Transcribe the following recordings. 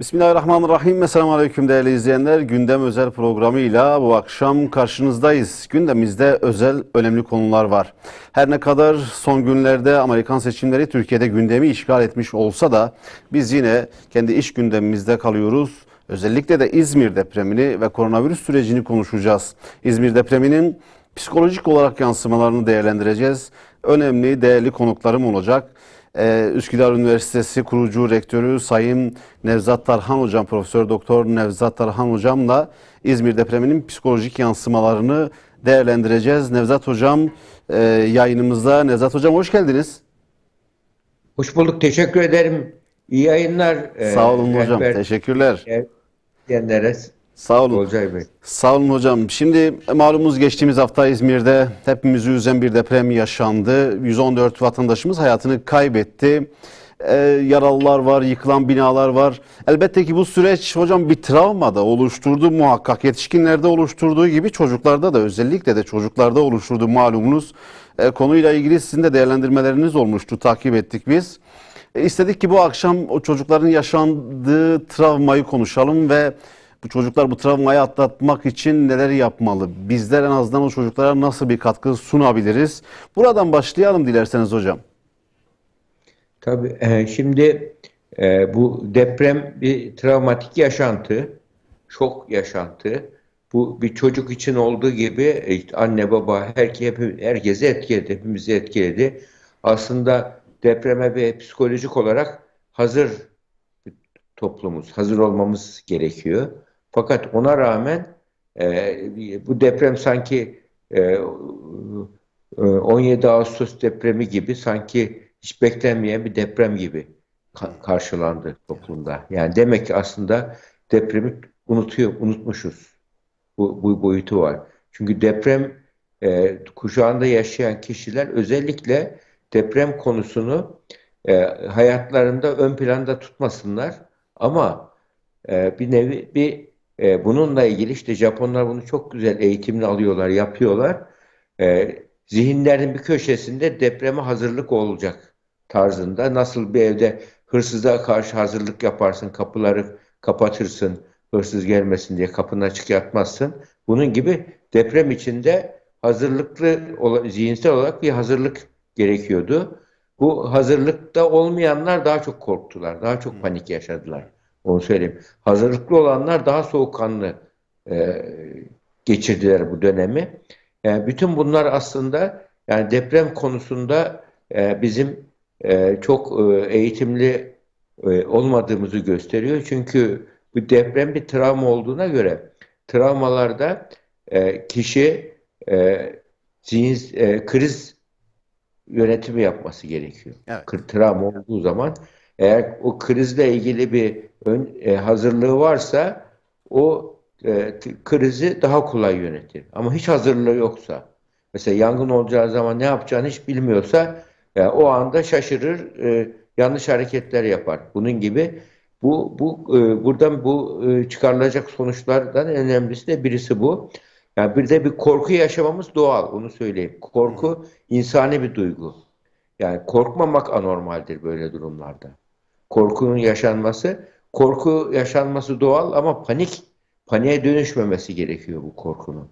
Bismillahirrahmanirrahim. Esselamu Aleyküm değerli izleyenler. Gündem özel programıyla bu akşam karşınızdayız. Gündemimizde özel önemli konular var. Her ne kadar son günlerde Amerikan seçimleri Türkiye'de gündemi işgal etmiş olsa da biz yine kendi iş gündemimizde kalıyoruz. Özellikle de İzmir depremini ve koronavirüs sürecini konuşacağız. İzmir depreminin psikolojik olarak yansımalarını değerlendireceğiz. Önemli, değerli konuklarım olacak. Ee, Üsküdar Üniversitesi kurucu rektörü Sayın Nevzat Tarhan Hocam, Profesör Doktor Nevzat Tarhan Hocam'la İzmir depreminin psikolojik yansımalarını değerlendireceğiz. Nevzat Hocam e, yayınımızda. Nevzat Hocam hoş geldiniz. Hoş bulduk. Teşekkür ederim. İyi yayınlar. e, Sağ olun hocam. rehber Teşekkürler. diyenlere. Sağ olun. Olcay Bey. Sağ olun hocam. Şimdi malumunuz geçtiğimiz hafta İzmir'de hepimizi üzen bir deprem yaşandı. 114 vatandaşımız hayatını kaybetti. Ee, yaralılar var, yıkılan binalar var. Elbette ki bu süreç hocam bir travma da oluşturdu muhakkak. Yetişkinlerde oluşturduğu gibi çocuklarda da özellikle de çocuklarda oluşturdu malumunuz. Ee, konuyla ilgili sizin de değerlendirmeleriniz olmuştu. Takip ettik biz. E, İstedik ki bu akşam o çocukların yaşandığı travmayı konuşalım ve bu çocuklar bu travmayı atlatmak için neler yapmalı? Bizler en azından o çocuklara nasıl bir katkı sunabiliriz? Buradan başlayalım dilerseniz hocam. Tabii e, şimdi e, bu deprem bir travmatik yaşantı, şok yaşantı. Bu bir çocuk için olduğu gibi işte anne baba herkes herkesi etkiledi, hepimizi etkiledi. Aslında depreme bir psikolojik olarak hazır toplumuz, hazır olmamız gerekiyor. Fakat ona rağmen e, bu deprem sanki e, e, 17 Ağustos depremi gibi sanki hiç beklenmeyen bir deprem gibi ka- karşılandı toplumda. Yani demek ki aslında depremi unutuyor, unutmuşuz. Bu, bu boyutu var. Çünkü deprem e, kuşağında yaşayan kişiler özellikle deprem konusunu e, hayatlarında ön planda tutmasınlar. Ama e, bir nevi bir e, bununla ilgili işte Japonlar bunu çok güzel eğitimli alıyorlar, yapıyorlar. E, zihinlerin bir köşesinde depreme hazırlık olacak tarzında. Nasıl bir evde hırsıza karşı hazırlık yaparsın, kapıları kapatırsın, hırsız gelmesin diye kapını açık yatmazsın. Bunun gibi deprem içinde hazırlıklı, zihinsel olarak bir hazırlık gerekiyordu. Bu hazırlıkta olmayanlar daha çok korktular, daha çok panik yaşadılar. Onu söyleyeyim. Hazırlıklı olanlar daha soğukkanlı e, geçirdiler bu dönemi. Yani bütün bunlar aslında yani deprem konusunda e, bizim e, çok e, eğitimli e, olmadığımızı gösteriyor. Çünkü bu deprem bir travma olduğuna göre travmalarda e, kişi e, zihin e, kriz yönetimi yapması gerekiyor. Evet. Travma olduğu zaman eğer o krizle ilgili bir ön, e, hazırlığı varsa o e, krizi daha kolay yönetir. Ama hiç hazırlığı yoksa mesela yangın olacağı zaman ne yapacağını hiç bilmiyorsa e, o anda şaşırır, e, yanlış hareketler yapar. Bunun gibi bu bu e, buradan bu e, çıkarılacak sonuçlardan en önemlisi de birisi bu. Yani bir de bir korku yaşamamız doğal, onu söyleyeyim. Korku insani bir duygu. Yani korkmamak anormaldir böyle durumlarda. Korkunun yaşanması, korku yaşanması doğal ama panik, paniğe dönüşmemesi gerekiyor bu korkunun.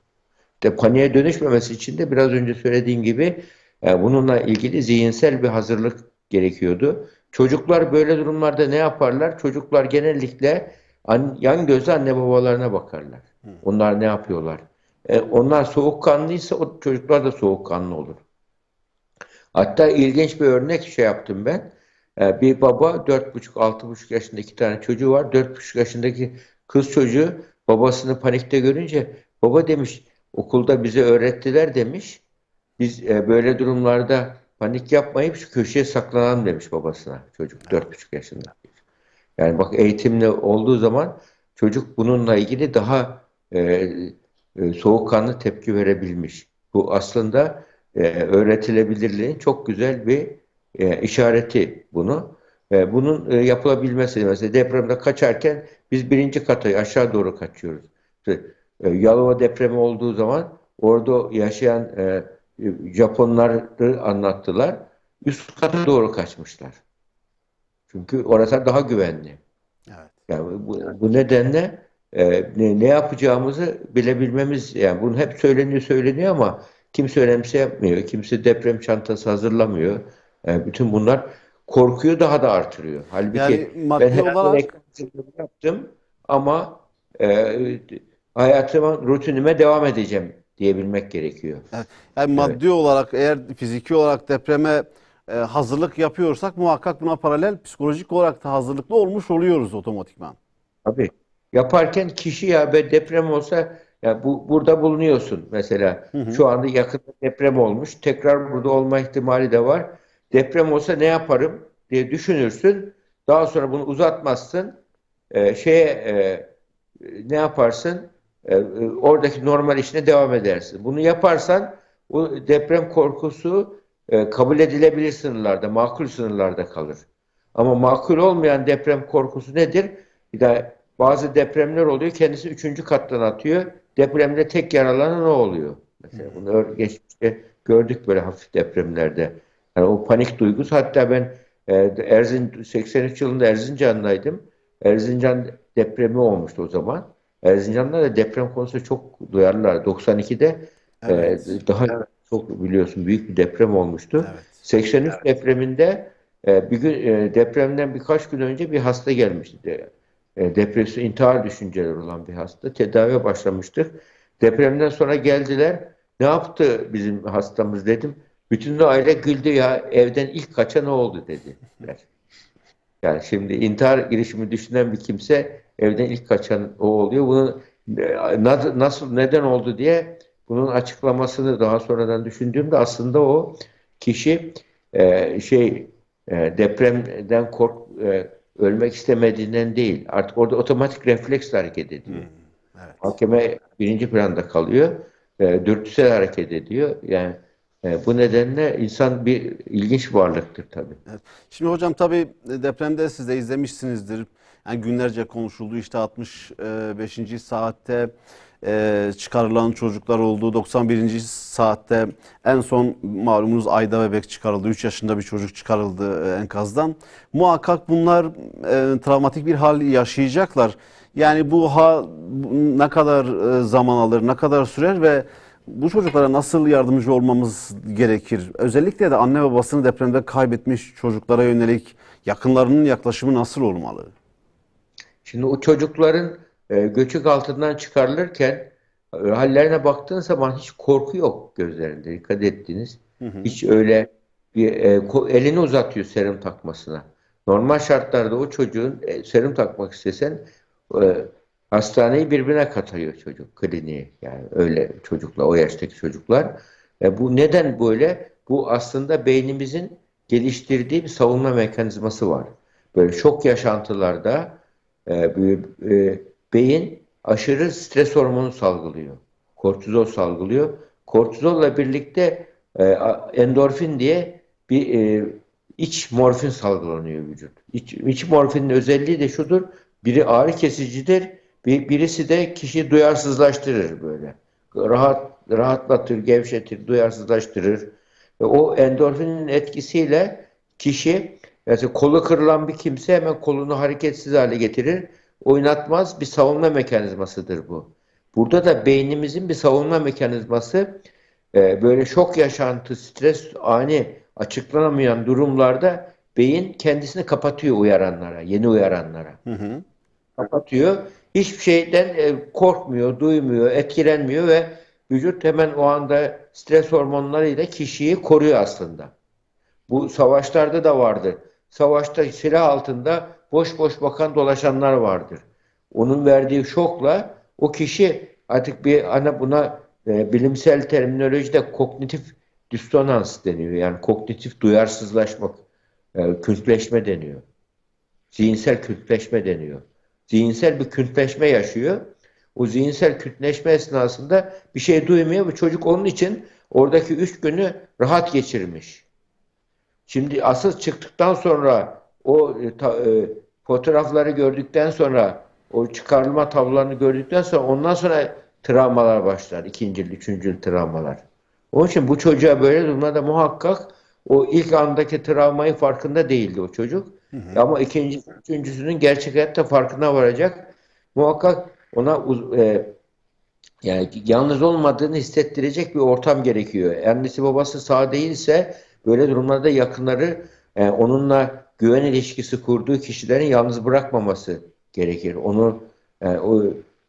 De paniğe dönüşmemesi için de biraz önce söylediğim gibi e, bununla ilgili zihinsel bir hazırlık gerekiyordu. Çocuklar böyle durumlarda ne yaparlar? Çocuklar genellikle an, yan gözle anne babalarına bakarlar. Onlar ne yapıyorlar? E, onlar soğukkanlıysa o çocuklar da soğukkanlı olur. Hatta ilginç bir örnek şey yaptım ben. Ee, Bir baba 4,5-6,5 yaşında iki tane çocuğu var. 4,5 yaşındaki kız çocuğu babasını panikte görünce baba demiş okulda bize öğrettiler demiş. Biz e, böyle durumlarda panik yapmayıp şu köşeye saklanalım demiş babasına çocuk 4,5 yaşında. Yani bak eğitimli olduğu zaman çocuk bununla ilgili daha e, e, soğukkanlı tepki verebilmiş. Bu aslında e, öğretilebilirliğin çok güzel bir e, işareti bunu. E, bunun e, yapılabilmesi mesela depremde kaçarken biz birinci kata aşağı doğru kaçıyoruz. İşte, e, Yalova depremi olduğu zaman orada yaşayan e, Japonları anlattılar. Üst kata doğru kaçmışlar. Çünkü orası daha güvenli. Evet. Yani bu, bu nedenle e, ne, ne yapacağımızı bilebilmemiz yani bunu hep söyleniyor söyleniyor ama kimse önemse yapmıyor. Kimse deprem çantası hazırlamıyor. E, bütün bunlar korkuyu daha da artırıyor. Halbuki Yani ben her olarak yaptım ama e, hayatıma, rutinime devam edeceğim diyebilmek gerekiyor. yani maddi olarak eğer fiziki olarak depreme e, hazırlık yapıyorsak muhakkak buna paralel psikolojik olarak da hazırlıklı olmuş oluyoruz otomatikman. Tabii. Yaparken kişi ya be deprem olsa ya bu burada bulunuyorsun mesela. Şu anda yakında deprem olmuş. Tekrar burada olma ihtimali de var. Deprem olsa ne yaparım diye düşünürsün. Daha sonra bunu uzatmazsın. Ee, şeye e, ne yaparsın? Ee, e, oradaki normal işine devam edersin. Bunu yaparsan o deprem korkusu e, kabul edilebilir sınırlarda, makul sınırlarda kalır. Ama makul olmayan deprem korkusu nedir? Bir de bazı depremler oluyor. Kendisi üçüncü kattan atıyor. Depremde tek yaralanan o oluyor. Mesela bunu geçmişte gördük böyle hafif depremlerde. Yani o panik duygusu. Hatta ben e, Erzin 83 yılında Erzincan'daydım. Erzincan depremi olmuştu o zaman. Erzincan'da da deprem konusunda çok duyarlılar. 92'de e, Evet. daha çok biliyorsun büyük bir deprem olmuştu. Evet. 83 depreminde e, bir gün e, depremden birkaç gün önce bir hasta gelmişti. De, e, depresyon, intihar düşünceleri olan bir hasta. Tedaviye başlamıştık. Depremden sonra geldiler. Ne yaptı bizim hastamız dedim. Bütün aile güldü ya evden ilk kaçan o oldu dediler. Yani şimdi intihar girişimi düşünen bir kimse evden ilk kaçan o oluyor. Bunun e, na- nasıl neden oldu diye bunun açıklamasını daha sonradan düşündüğümde aslında o kişi e, şey e, depremden kork e, ölmek istemediğinden değil. Artık orada otomatik refleksle hareket ediyor. Evet. Mahkeme birinci planda kalıyor. E, dürtüsel hareket ediyor. Yani e, bu nedenle insan bir ilginç varlıktır tabii. Evet. Şimdi hocam tabii depremde siz de izlemişsinizdir. Yani günlerce konuşuldu işte 65. saatte e, çıkarılan çocuklar oldu. 91. saatte en son malumunuz Ayda bebek çıkarıldı. 3 yaşında bir çocuk çıkarıldı e, enkazdan. Muhakkak bunlar e, travmatik bir hal yaşayacaklar. Yani bu ha ne kadar e, zaman alır, ne kadar sürer ve bu çocuklara nasıl yardımcı olmamız gerekir? Özellikle de anne babasını depremde kaybetmiş çocuklara yönelik yakınlarının yaklaşımı nasıl olmalı? Şimdi o çocukların e, göçük altından çıkarılırken e, hallerine baktığın zaman hiç korku yok gözlerinde. Dikkat ettiniz. Hiç öyle bir e, elini uzatıyor serum takmasına. Normal şartlarda o çocuğun e, serum takmak istesen e, hastaneyi birbirine katıyor çocuk kliniği. Yani öyle çocuklar, o yaştaki çocuklar. E, bu neden böyle? Bu aslında beynimizin geliştirdiği bir savunma mekanizması var. Böyle şok yaşantılarda e, e, beyin aşırı stres hormonu salgılıyor. Kortizol salgılıyor. Kortizolla birlikte e, endorfin diye bir e, iç morfin salgılanıyor vücut. İç, iç morfinin özelliği de şudur. Biri ağrı kesicidir. Bir, birisi de kişiyi duyarsızlaştırır böyle. Rahat, rahatlatır, gevşetir, duyarsızlaştırır. Ve o endorfinin etkisiyle kişi mesela kolu kırılan bir kimse hemen kolunu hareketsiz hale getirir. Oynatmaz bir savunma mekanizmasıdır bu. Burada da beynimizin bir savunma mekanizması e, böyle şok yaşantı, stres, ani açıklanamayan durumlarda beyin kendisini kapatıyor uyaranlara, yeni uyaranlara. Hı hı. Kapatıyor. Hiçbir şeyden e, korkmuyor, duymuyor, etkilenmiyor ve vücut hemen o anda stres hormonlarıyla kişiyi koruyor aslında. Bu savaşlarda da vardır. Savaşta silah altında boş boş bakan dolaşanlar vardır. Onun verdiği şokla o kişi artık bir ana buna e, bilimsel terminolojide kognitif distonans deniyor. Yani kognitif duyarsızlaşmak, e, kültleşme deniyor. Zihinsel kültleşme deniyor. Zihinsel bir kültleşme yaşıyor. O zihinsel kültleşme esnasında bir şey duymuyor ve çocuk onun için oradaki üç günü rahat geçirmiş. Şimdi asıl çıktıktan sonra o e, ta- e, fotoğrafları gördükten sonra o çıkarılma tablolarını gördükten sonra ondan sonra travmalar başlar. İkincil, üçüncül travmalar. Onun için bu çocuğa böyle durumlarda muhakkak o ilk andaki travmayı farkında değildi o çocuk. Ama ikinci, üçüncüsünün gerçek hayatta farkına varacak. Muhakkak ona e, yani yalnız olmadığını hissettirecek bir ortam gerekiyor. Annesi babası sağ değilse böyle durumlarda yakınları e, onunla güven ilişkisi kurduğu kişilerin yalnız bırakmaması gerekir. Onu e, o,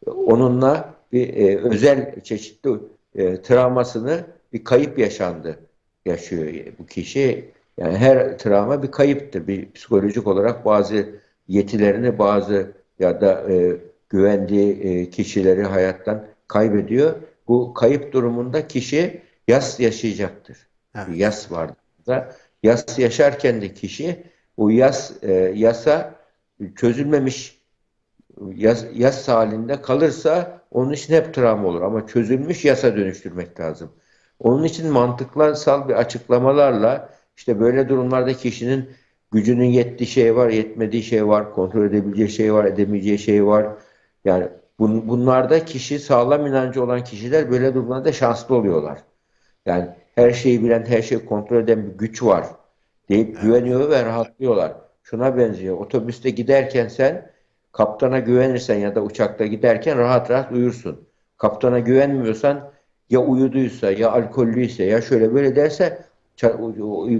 onunla bir e, özel çeşitli e, travmasını bir kayıp yaşandı yaşıyor bu kişi. Yani her travma bir kayıptır. Bir psikolojik olarak bazı yetilerini bazı ya da e, güvendiği e, kişileri hayattan kaybediyor. Bu kayıp durumunda kişi yas yaşayacaktır. Evet. Yas vardır. da. Yas yaşarken de kişi o yas e, yasa çözülmemiş yas, yas halinde kalırsa onun için hep travma olur. Ama çözülmüş yasa dönüştürmek lazım. Onun için mantıksal bir açıklamalarla işte böyle durumlarda kişinin gücünün yettiği şey var, yetmediği şey var, kontrol edebileceği şey var, edemeyeceği şey var. Yani bun, bunlarda kişi sağlam inancı olan kişiler böyle durumlarda şanslı oluyorlar. Yani her şeyi bilen, her şeyi kontrol eden bir güç var deyip güveniyor ve rahatlıyorlar. Şuna benziyor. Otobüste giderken sen kaptana güvenirsen ya da uçakta giderken rahat rahat uyursun. Kaptana güvenmiyorsan ya uyuduysa ya alkollüyse ya şöyle böyle derse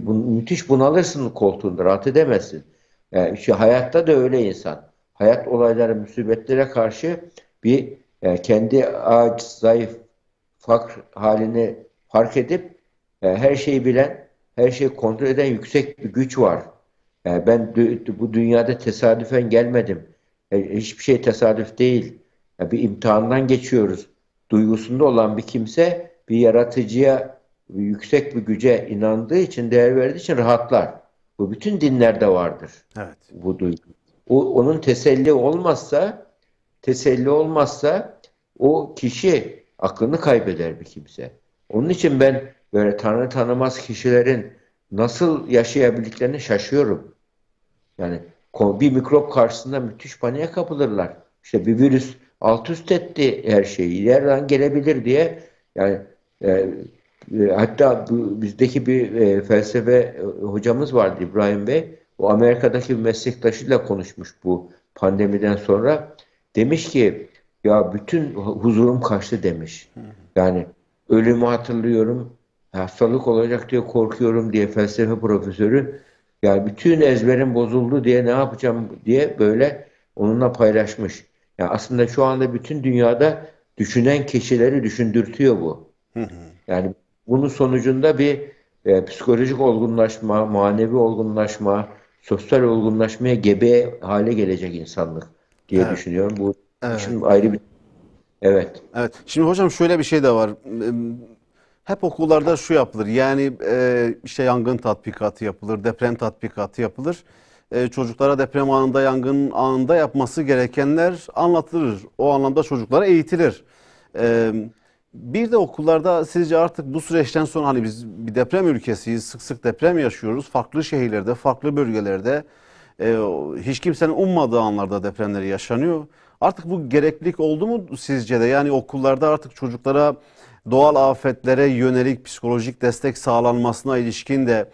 müthiş bunalırsın koltuğunda rahat edemezsin. Yani işte hayatta da öyle insan. Hayat olayları, musibetlere karşı bir e, kendi aciz, zayıf, fakr halini fark edip e, her şeyi bilen, her şeyi kontrol eden yüksek bir güç var. Yani ben dü- bu dünyada tesadüfen gelmedim. E, hiçbir şey tesadüf değil. Ya bir imtihandan geçiyoruz. Duygusunda olan bir kimse bir yaratıcıya, yüksek bir güce inandığı için, değer verdiği için rahatlar. Bu bütün dinlerde vardır Evet. bu duygu. O, onun teselli olmazsa, teselli olmazsa o kişi aklını kaybeder bir kimse. Onun için ben böyle tanrı tanımaz kişilerin nasıl yaşayabildiklerini şaşıyorum. Yani bir mikrop karşısında müthiş paniğe kapılırlar. İşte bir virüs alt üst etti her şeyi. Nereden gelebilir diye yani e, hatta bu, bizdeki bir e, felsefe e, hocamız vardı İbrahim Bey. O Amerika'daki bir meslektaşıyla konuşmuş bu pandemiden sonra. Demiş ki ya bütün huzurum kaçtı demiş. Yani ölümü hatırlıyorum. Hastalık olacak diye korkuyorum diye felsefe profesörü. Yani bütün ezberim bozuldu diye ne yapacağım diye böyle onunla paylaşmış. Yani aslında şu anda bütün dünyada düşünen kişileri düşündürtüyor bu. Yani bunun sonucunda bir e, psikolojik olgunlaşma, manevi olgunlaşma, sosyal olgunlaşmaya gebe hale gelecek insanlık diye Evet. düşünüyorum. Bu Evet. işin ayrı bir Evet. Evet. Şimdi hocam şöyle bir şey de var. Hep okullarda şu yapılır. Yani e, işte yangın tatbikatı yapılır, deprem tatbikatı yapılır. E, çocuklara deprem anında, yangın anında yapması gerekenler anlatılır. O anlamda çocuklara eğitilir. E, bir de okullarda sizce artık bu süreçten sonra hani biz bir deprem ülkesiyiz, sık sık deprem yaşıyoruz. Farklı şehirlerde, farklı bölgelerde e, hiç kimsenin ummadığı anlarda depremleri yaşanıyor. Artık bu gereklilik oldu mu sizce de? Yani okullarda artık çocuklara doğal afetlere yönelik psikolojik destek sağlanmasına ilişkin de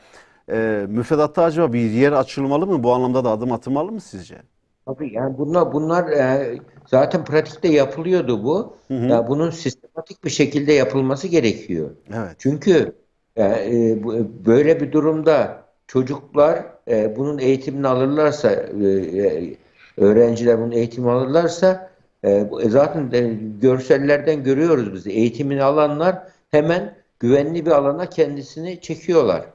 e, müfredatta acaba bir yer açılmalı mı? Bu anlamda da adım atılmalı mı sizce? Tabii yani bunlar bunlar e, zaten pratikte yapılıyordu bu. Ya bunun sistematik bir şekilde yapılması gerekiyor. Evet. Çünkü e, e, bu- böyle bir durumda çocuklar e, bunun eğitimini alırlarsa, e, e, öğrenciler bunun eğitimini alırlarsa e, e, zaten de görsellerden görüyoruz biz. Eğitimini alanlar hemen güvenli bir alana kendisini çekiyorlar.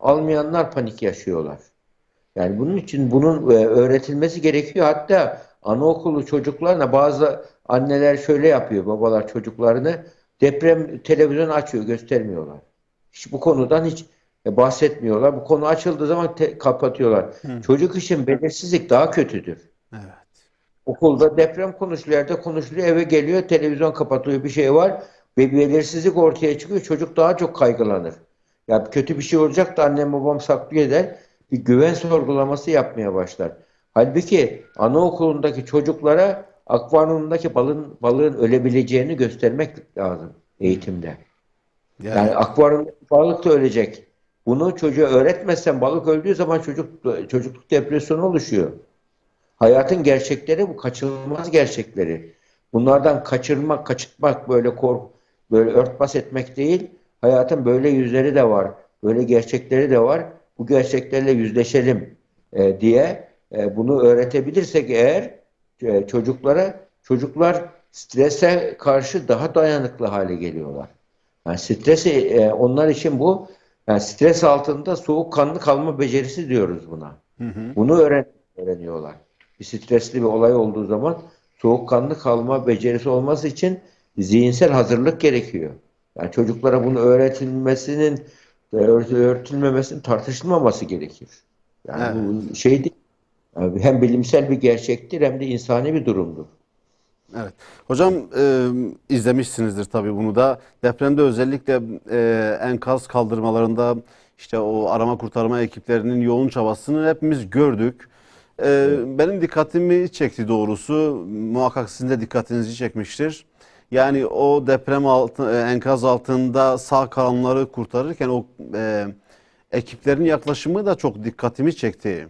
Almayanlar panik yaşıyorlar. Yani bunun için bunun e, öğretilmesi gerekiyor. Hatta anaokulu çocuklarına bazı anneler şöyle yapıyor, babalar çocuklarını deprem televizyon açıyor, göstermiyorlar. Hiç bu konudan hiç e, bahsetmiyorlar. Bu konu açıldığı zaman te- kapatıyorlar. Çocuk için belirsizlik daha kötüdür. Evet. Okulda deprem konuşuluyor, yerde konuşuluyor, eve geliyor, televizyon kapatıyor, bir şey var ve belirsizlik ortaya çıkıyor. Çocuk daha çok kaygılanır. Ya kötü bir şey olacak da annem babam saklıyor eder. Bir güven sorgulaması yapmaya başlar. Halbuki anaokulundaki çocuklara akvaryumdaki balın, balığın ölebileceğini göstermek lazım eğitimde. Yani, Yani akvaryumdaki balık da ölecek. Bunu çocuğa öğretmezsen balık öldüğü zaman çocuk çocukluk depresyonu oluşuyor. Hayatın gerçekleri bu kaçınılmaz gerçekleri. Bunlardan kaçırmak, kaçırtmak böyle kork böyle örtbas etmek değil. Hayatın böyle yüzleri de var. Böyle gerçekleri de var. Bu gerçeklerle yüzleşelim e, diye e, bunu öğretebilirsek eğer e, çocuklara çocuklar strese karşı daha dayanıklı hale geliyorlar. Yani stresi e, onlar için bu yani stres altında soğukkanlı kalma becerisi diyoruz buna. Bunu öğren öğreniyorlar. Bir stresli bir olay olduğu zaman soğukkanlı kalma becerisi olması için zihinsel hazırlık gerekiyor. Yani çocuklara bunu öğretilmesinin öğretilmemesinin tartışılmaması gerekir. Yani bu şey değil. Hem bilimsel bir gerçektir hem de insani bir durumdur. Evet. Hocam e, izlemişsinizdir tabii bunu da. Depremde özellikle e, enkaz kaldırmalarında işte o arama kurtarma ekiplerinin yoğun çabasını hepimiz gördük. E, benim dikkatimi çekti doğrusu. Muhakkak sizin de dikkatinizi çekmiştir. Yani o deprem altı, e, enkaz altında sağ kalanları kurtarırken o e, ekiplerin yaklaşımı da çok dikkatimi çekti.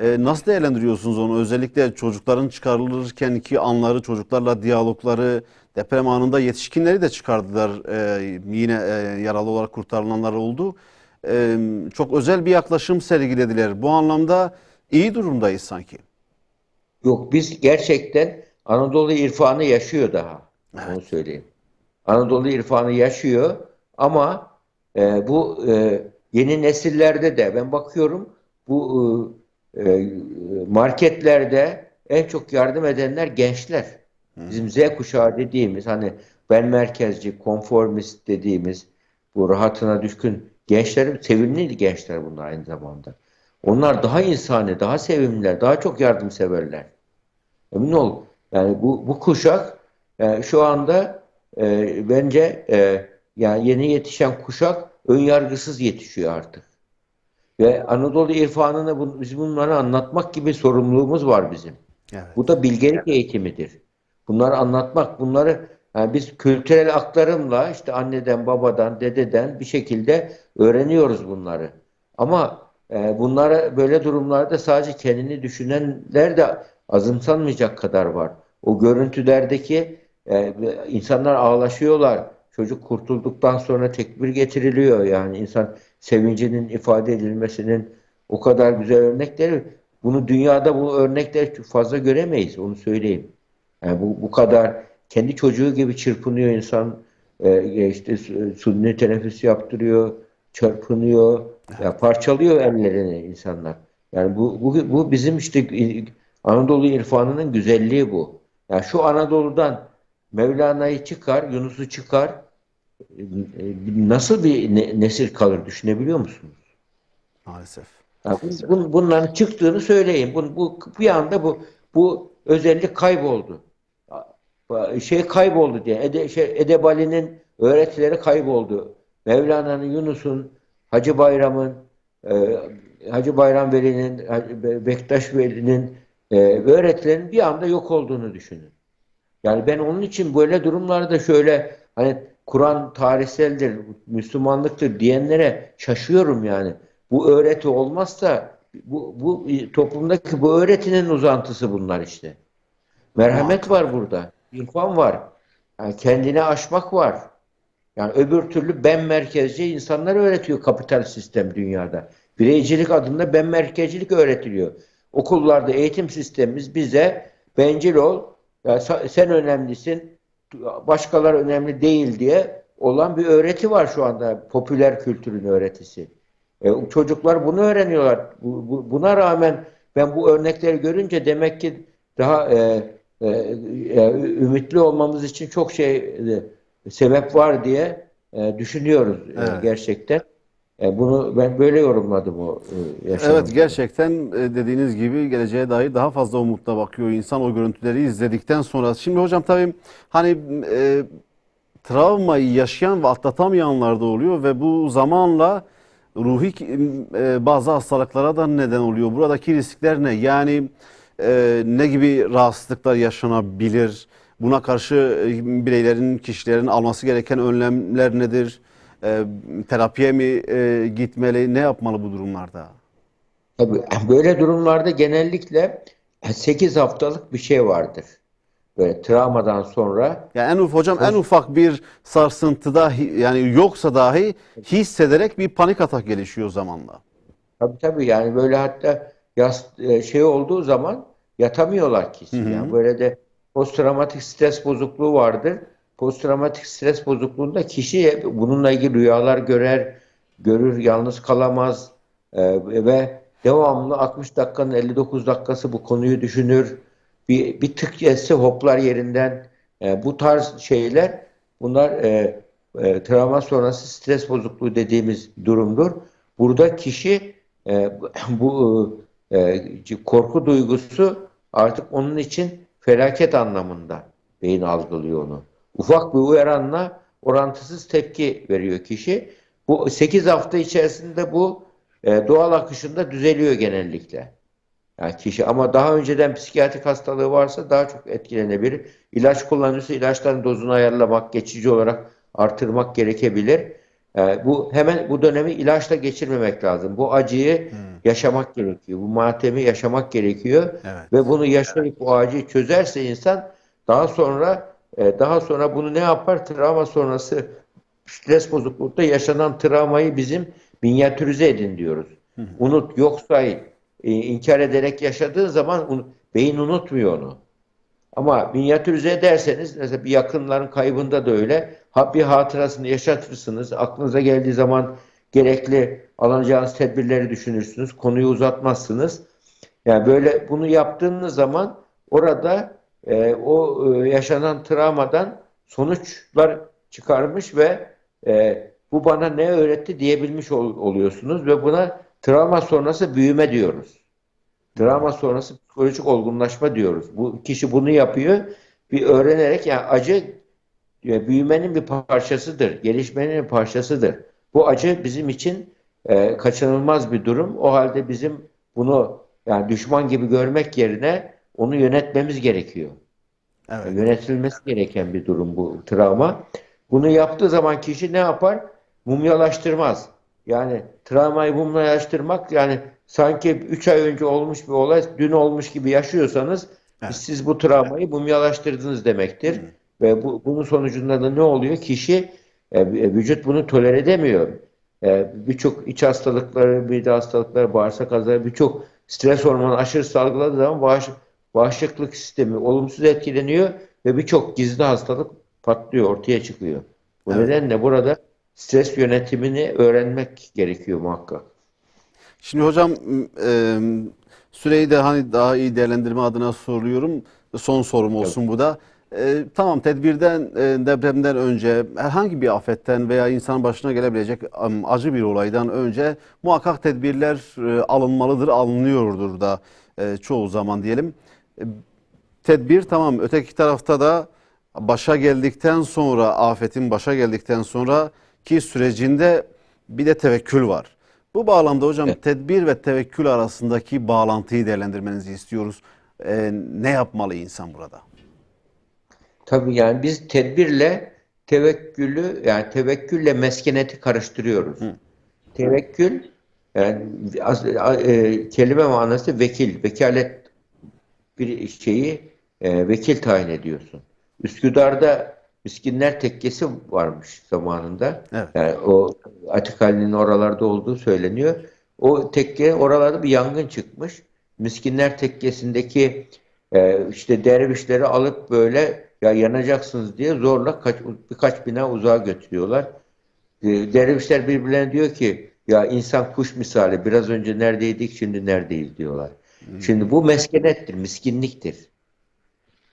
E, nasıl değerlendiriyorsunuz onu? Özellikle çocukların çıkarılırken iki anları, çocuklarla diyalogları, deprem anında yetişkinleri de çıkardılar. E, yine e, yaralı olarak kurtarılanlar oldu. E, çok özel bir yaklaşım sergilediler. Bu anlamda iyi durumdayız sanki. Yok biz gerçekten Anadolu irfanı yaşıyor daha. Onu söyleyeyim. Anadolu irfanı yaşıyor ama e, bu e, yeni nesillerde de ben bakıyorum bu e, e, marketlerde en çok yardım edenler gençler. Bizim Z kuşağı dediğimiz hani ben merkezci, konformist dediğimiz bu rahatına düşkün gençler, sevimli gençler bunlar aynı zamanda. Onlar daha insani, daha sevimliler, daha çok yardımseverler. Emin ol. Yani bu, bu kuşak e, şu anda e, bence e, yani yeni yetişen kuşak ön yargısız yetişiyor artık. Ve Anadolu irfanını bu, biz bunları anlatmak gibi sorumluluğumuz var bizim. Evet. Bu da bilgelik eğitimidir. Bunları anlatmak, bunları yani biz kültürel aktarımla işte anneden, babadan, dededen bir şekilde öğreniyoruz bunları. Ama e, bunlara böyle durumlarda sadece kendini düşünenler de azımsanmayacak kadar var. O görüntülerdeki e, insanlar ağlaşıyorlar. Çocuk kurtulduktan sonra tekbir getiriliyor. Yani insan sevincinin ifade edilmesinin o kadar güzel örnekleri. Bunu dünyada bu örnekleri çok fazla göremeyiz. Onu söyleyeyim. Yani bu, bu kadar kendi çocuğu gibi çırpınıyor insan. E, işte su- suni teneffüs yaptırıyor, çırpınıyor, ya parçalıyor ellerini insanlar. Yani bu, bu, bu bizim işte Anadolu irfanının güzelliği bu. Yani şu Anadolu'dan Mevlana'yı çıkar, Yunus'u çıkar. e, Nasıl bir ne- nesil kalır düşünebiliyor musunuz? Maalesef. Ya bu- bun- bunların çıktığını söyleyin. Bu, bu bir anda bu bu özellik kayboldu. Şey kayboldu diye. Ede, şey, Edebali'nin öğretileri kayboldu. Mevlana'nın, Yunus'un, Hacı Bayram'ın, e, Hacı Bayram Veli'nin, Bektaş Veli'nin e, öğretilerinin bir anda yok olduğunu düşünün. Yani ben onun için böyle durumlarda şöyle hani Kur'an tarihseldir, Müslümanlıktır diyenlere şaşıyorum yani. Bu öğreti olmazsa bu, bu toplumdaki bu öğretinin uzantısı bunlar işte. Merhamet var burada. İrfan var. Yani kendini aşmak var. Yani öbür türlü ben merkezci insanlar öğretiyor kapital sistem dünyada. Bireycilik adında ben merkezcilik öğretiliyor. Okullarda eğitim sistemimiz bize bencil ol, ya sen önemlisin, başkalar önemli değil diye olan bir öğreti var şu anda popüler kültürün öğretisi. E, çocuklar bunu öğreniyorlar. Bu, bu- buna rağmen ben bu örnekleri görünce demek ki daha e, e, e, ümitli olmamız için çok şey e, sebep var diye e, düşünüyoruz e, Evet. gerçekten. E, bunu ben böyle yorumladım o e, yaşamı. Evet gerçekten e, dediğiniz gibi geleceğe dair daha fazla umutla bakıyor insan o görüntüleri izledikten sonra. Şimdi hocam tabii hani e, travmayı yaşayan ve atlatamayanlar da oluyor ve bu zamanla ruhi e, bazı hastalıklara da neden oluyor. Buradaki riskler ne? Yani e, ne gibi rahatsızlıklar yaşanabilir? Buna karşı bireylerin, kişilerin alması gereken önlemler nedir? E, terapiye mi e, gitmeli? Ne yapmalı bu durumlarda? Tabii böyle durumlarda genellikle 8 haftalık bir şey vardır. Böyle travmadan sonra Yani en uf hocam en ufak bir sarsıntıda yani yoksa dahi hissederek bir panik atak gelişiyor zamanla. tabii tabii yani böyle hatta yas, e, şey olduğu zaman yatamıyorlar kişi. Yani böyle de posttraumatik stres bozukluğu vardır. Posttraumatik stres bozukluğunda kişi bununla ilgili rüyalar görer, görür, yalnız kalamaz e, ve devamlı 60 dakikanın 59 dakikası bu konuyu düşünür. Bir, bir tık yetse hoplar yerinden. E, bu tarz şeyler bunlar e, e, travma sonrası stres bozukluğu dediğimiz durumdur. Burada kişi e, bu e, korku duygusu artık onun için felaket anlamında beyin algılıyor onu. Ufak bir uyaranla orantısız tepki veriyor kişi. Bu 8 hafta içerisinde bu e, doğal akışında düzeliyor genellikle. Yani kişi ama daha önceden psikiyatrik hastalığı varsa daha çok etkilenebilir. İlaç kullanıyorsa ilaçların dozunu ayarlamak, geçici olarak artırmak gerekebilir. E, bu hemen bu dönemi ilaçla geçirmemek lazım. Bu acıyı yaşamak gerekiyor. Bu matemi yaşamak gerekiyor. Evet. Ve bunu yaşayıp o acıyı çözerse insan daha sonra daha sonra bunu ne yapar? Travma sonrası stres bozuklukta yaşanan travmayı bizim minyatürize edin diyoruz. Unut, yok say, e, inkar ederek yaşadığın zaman beyin unutmuyor onu. Ama minyatürize ederseniz mesela bir yakınların kaybında da öyle bir hatırasını yaşatırsınız. Aklınıza geldiği zaman gerekli alacağınız tedbirleri düşünürsünüz. Konuyu uzatmazsınız. Yani böyle bunu yaptığınız zaman orada e, o e, yaşanan travmadan sonuçlar çıkarmış ve e, bu bana ne öğretti diyebilmiş ol- oluyorsunuz ve buna travma sonrası büyüme diyoruz. Travma sonrası psikolojik olgunlaşma diyoruz. Bu kişi bunu yapıyor. Bir öğrenerek yani acı e, büyümenin bir parçasıdır. Gelişmenin bir parçasıdır. Bu acı bizim için e, kaçınılmaz bir durum. O halde bizim bunu yani düşman gibi görmek yerine onu yönetmemiz gerekiyor. Evet. Yönetilmesi gereken bir durum bu travma. Bunu yaptığı zaman kişi ne yapar? Mumyalaştırmaz. Yani travmayı mumyalaştırmak yani sanki 3 ay önce olmuş bir olay dün olmuş gibi yaşıyorsanız Evet. siz bu travmayı mumyalaştırdınız demektir. Ve bu, bunun sonucunda da ne oluyor? Kişi e, vücut bunu tolere edemiyor. E, birçok iç hastalıkları, mide hastalıkları, bağırsak hastalıkları, birçok stres hormonu aşırı salgıladığı zaman bağış, bağışıklık sistemi olumsuz etkileniyor ve birçok gizli hastalık patlıyor, ortaya çıkıyor. Bu Evet. nedenle burada stres yönetimini öğrenmek gerekiyor muhakkak. Şimdi hocam e, süreyi de hani daha iyi değerlendirme adına soruyorum. Son sorum olsun bu da. E, tamam tedbirden, e, depremden önce herhangi bir afetten veya insanın başına gelebilecek acı bir olaydan önce muhakkak tedbirler e, alınmalıdır, alınıyordur da e, çoğu zaman diyelim. Tedbir tamam öteki tarafta da başa geldikten sonra afetin başa geldikten sonra ki sürecinde bir de tevekkül var. Bu bağlamda hocam Evet. tedbir ve tevekkül arasındaki bağlantıyı değerlendirmenizi istiyoruz. Ee, ne yapmalı insan burada? Tabii yani biz tedbirle tevekkülü yani tevekkülle meskeneti karıştırıyoruz. Tevekkül yani az- e, kelime manası vekil, vekalet bir şeyi e, vekil tayin ediyorsun. Üsküdar'da Miskinler Tekkesi varmış zamanında. Evet. Yani o Atikali'nin oralarda olduğu söyleniyor. O tekke oralarda bir yangın çıkmış. Miskinler Tekkesi'ndeki e, işte dervişleri alıp böyle ya yanacaksınız diye zorla kaç, birkaç bina uzağa götürüyorlar. E, dervişler birbirlerine diyor ki ya insan kuş misali biraz önce neredeydik şimdi neredeyiz diyorlar. Şimdi bu meskenettir, miskinliktir.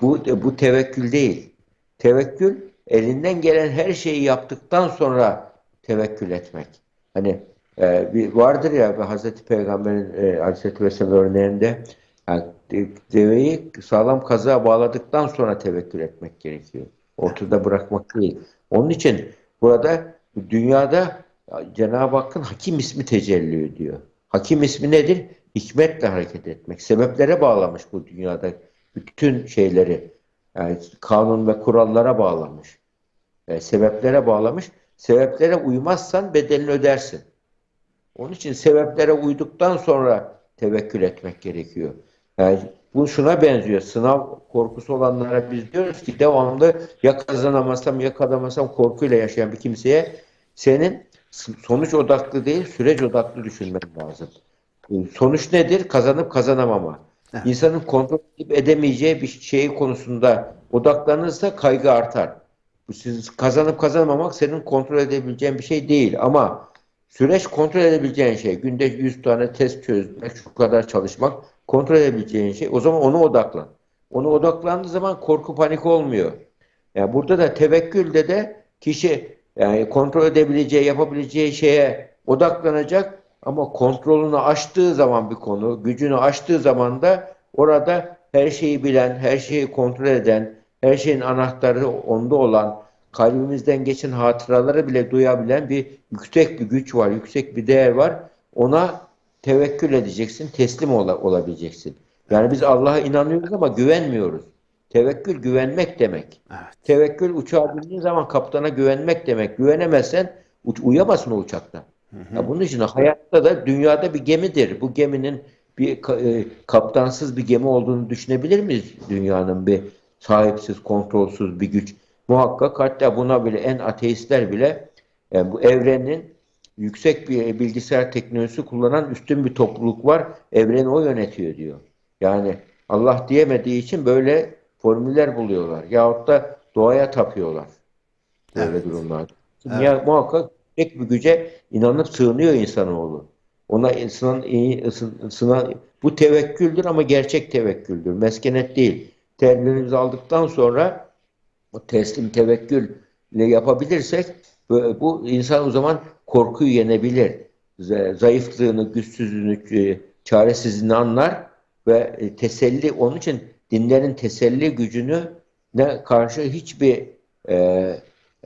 Bu, bu tevekkül değil. Tevekkül elinden gelen her şeyi yaptıktan sonra tevekkül etmek. Hani e, bir vardır ya Hazreti Peygamber'in e, Aleyhisselatü Vesselam örneğinde yani de- deveyi sağlam kazığa bağladıktan sonra tevekkül etmek gerekiyor. Ortada bırakmak değil. Onun için burada dünyada Cenab-ı Hakk'ın Hakim ismi tecelli ediyor. Hakim ismi nedir? Hikmetle hareket etmek. Sebeplere bağlamış bu dünyada bütün şeyleri. Yani kanun ve kurallara bağlamış. E, sebeplere bağlamış. Sebeplere uymazsan bedelini ödersin. Onun için sebeplere uyduktan sonra tevekkül etmek gerekiyor. Yani bu şuna benziyor. Sınav korkusu olanlara biz diyoruz ki devamlı ya kazanamazsam ya kazanamazsam korkuyla yaşayan bir kimseye senin sonuç odaklı değil süreç odaklı düşünmen lazım. Sonuç nedir? Kazanıp kazanamama. Evet. İnsanın kontrol edip edemeyeceği bir şey konusunda odaklanırsa kaygı artar. Bu siz kazanıp kazanamamak senin kontrol edebileceğin bir şey değil ama süreç kontrol edebileceğin şey. Günde 100 tane test çözmek, şu kadar çalışmak kontrol edebileceğin şey. O zaman ona odaklan. Ona odaklandığı zaman korku panik olmuyor. Yani burada da tevekkülde de kişi yani kontrol edebileceği, yapabileceği şeye odaklanacak ama kontrolünü aştığı zaman bir konu, gücünü aştığı zaman da orada her şeyi bilen, her şeyi kontrol eden, her şeyin anahtarı onda olan, kalbimizden geçen hatıraları bile duyabilen bir yüksek bir güç var, yüksek bir değer var. Ona tevekkül edeceksin, teslim ola- olabileceksin. Yani biz Allah'a inanıyoruz ama güvenmiyoruz. Tevekkül güvenmek demek. Evet. Tevekkül uçağa bindiğin zaman kaptana güvenmek demek. Güvenemezsen uç, uyuyamazsın o uçakta. Ya bunun için hayatta da dünyada bir gemidir. Bu geminin bir e, kaptansız bir gemi olduğunu düşünebilir miyiz? Dünyanın bir sahipsiz, kontrolsüz bir güç. Muhakkak hatta buna bile en ateistler bile yani bu evrenin yüksek bir bilgisayar teknolojisi kullanan üstün bir topluluk var. Evreni o yönetiyor diyor. Yani Allah diyemediği için böyle formüller buluyorlar. Yahut da doğaya tapıyorlar. Böyle Evet. durumlarda. Evet. Muhakkak tek bir güce inanıp sığınıyor insanoğlu. Ona sınan, iyi- ısın- sınan, bu tevekküldür ama gerçek tevekküldür. Meskenet değil. Terbiyemizi aldıktan sonra o teslim tevekkülle yapabilirsek bu, insan o zaman korkuyu yenebilir. Zayıflığını, güçsüzlüğünü, e, çaresizliğini anlar ve e, teselli onun için dinlerin teselli gücünü ne karşı hiçbir e,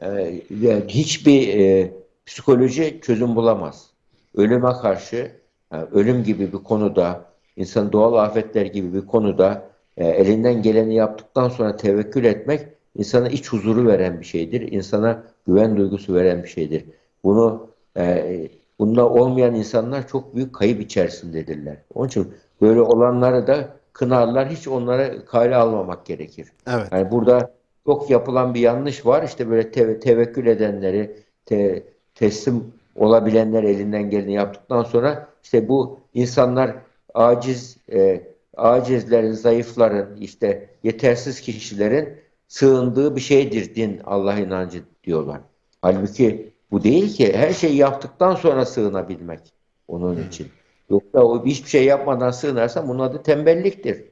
e, hiçbir e, psikoloji çözüm bulamaz. Ölüme karşı yani ölüm gibi bir konuda insan doğal afetler gibi bir konuda e, elinden geleni yaptıktan sonra tevekkül etmek insana iç huzuru veren bir şeydir. İnsana güven duygusu veren bir şeydir. Bunu e, bununla olmayan insanlar çok büyük kayıp içerisindedirler. Onun için böyle olanları da kınarlar. Hiç onlara kale almamak gerekir. Evet. Yani burada çok yapılan bir yanlış var. İşte böyle te- tevekkül edenleri, te- teslim olabilenler elinden geleni yaptıktan sonra işte bu insanlar aciz, e, acizlerin, zayıfların, işte yetersiz kişilerin sığındığı bir şeydir din, Allah inancı diyorlar. Halbuki bu değil ki her şeyi yaptıktan sonra sığınabilmek onun için. Yoksa o hiçbir şey yapmadan sığınarsan bunun adı tembelliktir.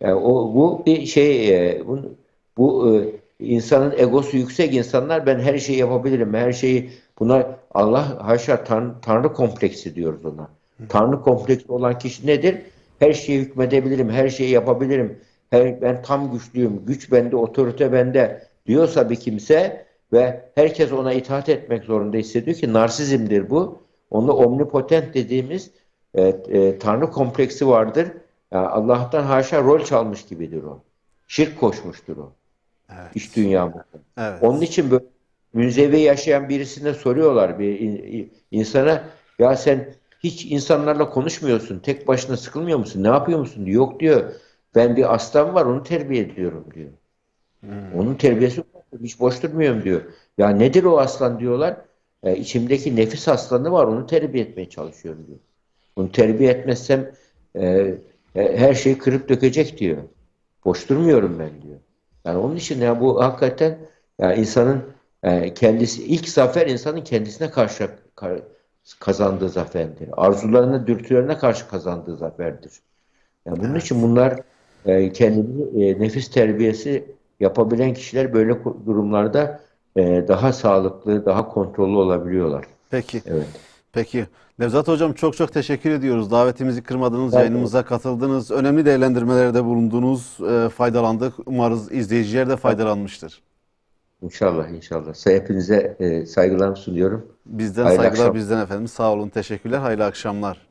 Yani o bu bir şey e, bu, bu e, insanın egosu yüksek insanlar ben her şeyi yapabilirim. Her şeyi buna Allah haşa tan, tanrı kompleksi diyoruz ona. Tanrı kompleksi olan kişi nedir? Her şeye hükmedebilirim, her şeyi yapabilirim. Her, ben tam güçlüyüm, güç bende, otorite bende diyorsa bir kimse ve herkes ona itaat etmek zorunda hissediyor ki narsizmdir bu. Onu omnipotent dediğimiz e, e, tanrı kompleksi vardır. Yani Allah'tan haşa rol çalmış gibidir o. Şirk koşmuştur o. Evet. İş dünyamızda. Evet. Onun için böyle münzevi yaşayan birisine soruyorlar bir in- insana ya sen hiç insanlarla konuşmuyorsun. Tek başına sıkılmıyor musun? Ne yapıyor musun? diyor. Yok diyor. Ben bir aslan var onu terbiye ediyorum diyor. Onun terbiyesi hiç boş durmuyorum diyor. Ya nedir o aslan diyorlar. E, içimdeki nefis aslanı var onu terbiye etmeye çalışıyorum diyor. Onu terbiye etmezsem e, e, her şeyi kırıp dökecek diyor. Boş durmuyorum ben diyor. Yani onun için ya bu hakikaten ya insanın e, kendisi ilk zafer insanın kendisine karşı ka- kazandığı zaferdir. Arzularına, dürtülerine karşı kazandığı zaferdir. Yani bunun için bunlar e, kendini e, nefis terbiyesi yapabilen kişiler böyle durumlarda e, daha sağlıklı, daha kontrollü olabiliyorlar. Peki. Evet. Peki. Nevzat Hocam çok çok teşekkür ediyoruz. Davetimizi kırmadınız, Ben de. yayınımıza katıldınız. Önemli değerlendirmelerde bulundunuz. e, faydalandık. Umarız izleyiciler de faydalanmıştır. İnşallah, inşallah. Hepinize e, saygılarımı sunuyorum. Bizden Hayırlı saygılar, akşam. bizden efendim. Sağ olun, teşekkürler. Hayırlı akşamlar.